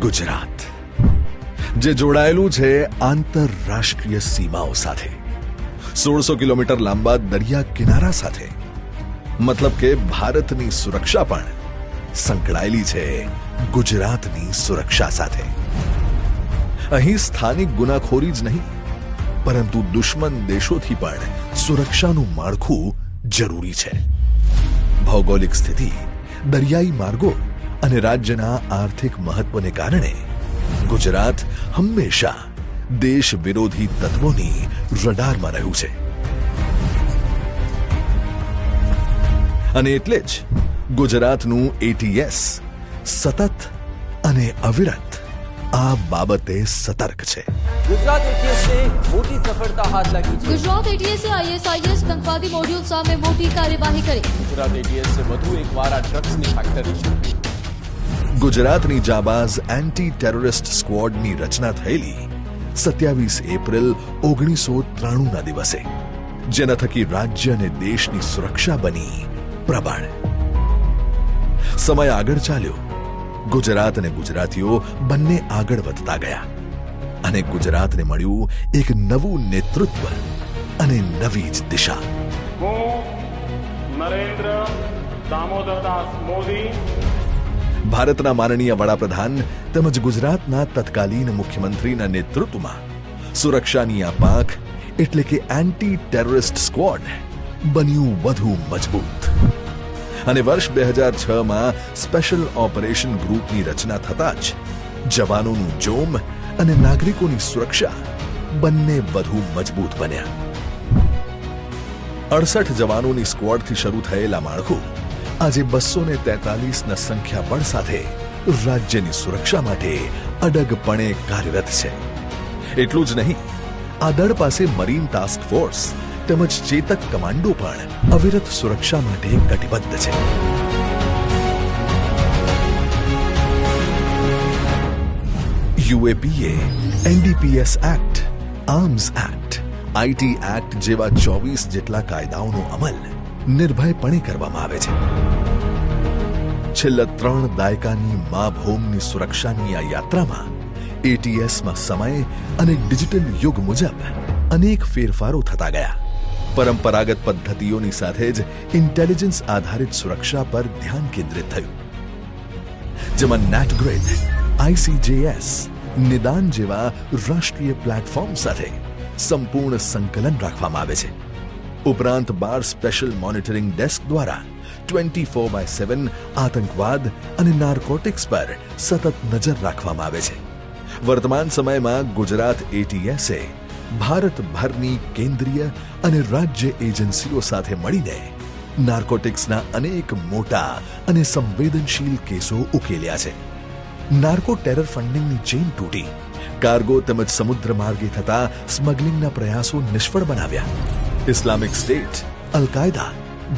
ગુજરાત, જે જોડાયેલું છે આંતરરાષ્ટ્રીય સીમાઓ સાથે. સોળસો કિલોમીટર લાંબા દરિયા કિનારા સાથે. મતલબ કે ભારતની સુરક્ષા પણ સંકળાયેલી છે ગુજરાતની સુરક્ષા સાથે. અહીં સ્થાનિક ગુનાખોરી જ નહીં, પરંતુ દુશ્મન દેશોથી પણ સુરક્ષાનું માળખું જરૂરી છે. ભૌગોલિક સ્થિતિ, દરિયાઈ માર્ગો અને રાજ્યના આર્થિક મહત્વને કારણે ગુજરાત હંમેશા દેશ વિરોધી તત્વોની રડારમાં રહ્યું છે. અને એટલે જ ગુજરાતનું એટીએસ સતત અને અવિરત આ બાબતે સતર્ક છે. ગુજરાત એટીએસને મોટી સફળતા હાથ લાગી છે. ગુજરાત એટીએસે આઈએસઆઈએસ આતંકવાદી મોડ્યુલ સામે મોટી કાર્યવાહી કરી. ગુજરાત એટીએસે વધુ એકવાર આ ડ્રગ્સની ફેક્ટરી છે. ગુજરાતની જાબાઝ એન્ટી ટેરરિસ્ટ સ્ક્વોડની રચના થયેલી સત્યાવીસ એપ્રિલ ઓગણીસો ત્રાણુંના દિવસે, જેના થકી રાજ્ય અને દેશની સુરક્ષા બની પ્રબળ. સમય આગળ ચાલ્યો. ગુજરાત અને ગુજરાતીઓ બંને આગળ વધતા ગયા અને ગુજરાતને મળ્યું એક નવું નેતૃત્વ અને નવી જ દિશા. હું નરેન્દ્ર દામોદરદાસ મોદી ભારતના માનનીય વડાપ્રધાન તેમજ ગુજરાતના તત્કાલીન મુખ્યમંત્રીના નેતૃત્વમાં સુરક્ષાની આ પાંખ એટલે કે એન્ટી ટેરરિસ્ટ સ્ક્વોડ બન્યું વધુ મજબૂત. અને વર્ષ બે હજાર છ માં સ્પેશિયલ ઓપરેશન ગ્રુપની રચના થતા જ જવાનોનું જોમ અને નાગરિકોની સુરક્ષા બંને વધુ મજબૂત બન્યા. અડસઠ જવાનોની સ્ક્વોડથી શરૂ થયેલા માળખું આજે બસો ને તેતાલીસના સંખ્યાબળ સાથે રાજ્યની સુરક્ષા માટે અડગપણે કાર્યરત છે. એટલું જ નહીં આ દળ પાસે મરીન ટાસ્ક ફોર્સ તેમજ ચેતક કમાન્ડો પણ અવિરત સુરક્ષા માટે કટિબદ્ધ છે. UAPA NDPS act, arms act, IT act જેવા ચોવીસ જેટલા કાયદાઓનો અમલ નિર્ભયપણે કરવામાં આવે છે. છેલ્લા ત્રણ દાયકાની મા ભૂમની સુરક્ષાની આ યાત્રામાં એટીએસમાં સમય અને ડિજિટલ યુગ મુજબ અનેક ફેરફારો થતા ગયા. પરંપરાગત પદ્ધતિઓની સાથે જ ઇન્ટેલિજન્સ આધારિત સુરક્ષા પર ધ્યાન કેન્દ્રિત થયું. જેમાં નેટગ્રેડ આઈસીજેએસ નિદાન જેવા રાષ્ટ્રીય પ્લેટફોર્મ સાથે સંપૂર્ણ સંકલન રાખવામાં આવે છે. ઉપરાંત બાર સ્પેશિયલ મોનિટરિંગ ડેસ્ક દ્વારા ટ્વેન્ટી ફોર બાય સેવન આતંકવાદ અને નાર્કોટિક્સ પર સતત નજર રાખવામાં આવે છે. વર્તમાન સમયમાં ગુજરાત એટીએસે ભારતભરની કેન્દ્રીય અને રાજ્ય એજન્સીઓ સાથે મળીને નાર્કોટિક્સના અનેક મોટા અને સંવેદનશીલ કેસો ઉકેલ્યા છે. નાર્કો ટેરર ફંડિંગની ચેઇન તૂટી, કાર્ગો તેમજ સમુદ્ર માર્ગે થતા સ્મગલિંગના પ્રયાસો નિષ્ફળ બનાવ્યા. ઇસ્લામિક સ્ટેટ, અલકાયદા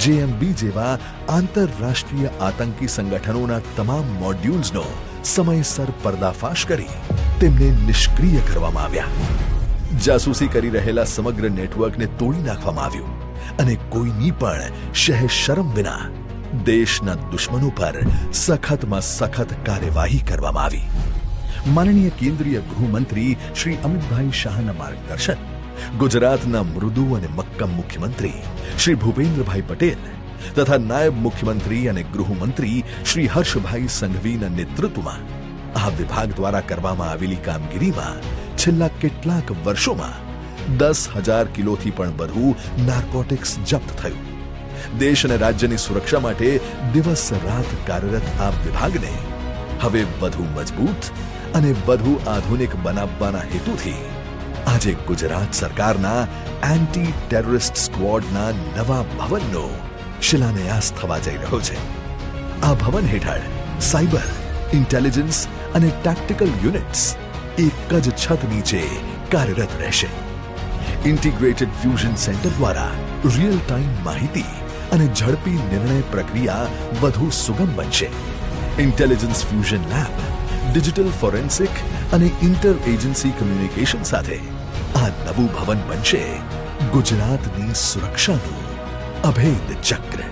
જેએમબી જેવા આંતરરાષ્ટ્રીય આતંકી સંગઠનોના તમામ મોડ્યુલ્સનો સમયસર પર્દાફાશ કરી તેમને નિષ્ક્રિય કરવામાં આવ્યા. જાસૂસી કરી રહેલા સમગ્ર નેટવર્કને તોડી નાખવામાં આવ્યું અને કોઈની પણ શહેર શરમ વિના દેશના દુશ્મનો પર સખતમાં સખત કાર્યવાહી કરવામાં આવી. માનનીય કેન્દ્રીય ગૃહમંત્રી શ્રી અમિતભાઈ શાહના માર્ગદર્શન ગુજરાતના મૃદુ અને મક્કમ મુખ્યમંત્રી શ્રી ભૂપેન્દ્રભાઈ પટેલ તથા નાયબ મુખ્યમંત્રી અને ગૃહમંત્રી શ્રી હર્ષભાઈ સંઘવીના નેતૃત્વમાં આ વિભાગ દ્વારા કરવામાં આવેલી કામગીરીમાં છેલ્લા કેટલાક વર્ષોમાં દસ હજાર કિલોથી પણ વધુ નાર્કોટિક્સ જપ્ત થયું. દેશ અને રાજ્યની સુરક્ષા માટે દિવસ રાત કાર્યરત આ વિભાગને હવે વધુ મજબૂત અને વધુ આધુનિક બનાવવાના હેતુથી આજે ગુજરાત સરકારના એન્ટી ટેરરિસ્ટ સ્ક્વોડના નવા ભવનનો શિલાન્યાસ થવા જઈ રહ્યો છે. આ ભવન હેઠળ સાયબર ઇન્ટેલિજન્સ અને ટેક્ટિકલ યુનિટ્સ એક જ છત નીચે કાર્યરત રહેશે. ઇન્ટિગ્રેટેડ ફ્યુઝન સેન્ટર દ્વારા રિયલ ટાઈમ માહિતી અને ઝડપી નિર્ણય પ્રક્રિયા વધુ સુગમ બનશે. Intelligence fusion lab digital forensic અને ઇન્ટર એજન્સી કમ્યુનિકેશન સાથે આ નવું ભવન બનશે ગુજરાતની સુરક્ષાનું અભેદ ચક્ર.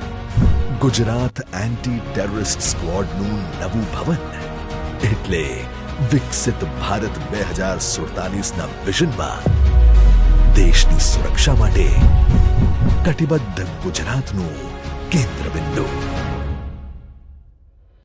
ગુજરાત એન્ટી ટેરરિસ્ટ સ્ક્વોડનું નવું ભવન. એટલે વિકસિત ભારત બે હજાર સુડતાલીસના વિઝનમાં દેશની સુરક્ષા માટે કટિબદ્ધ ગુજરાતનું કેન્દ્ર બિંદુ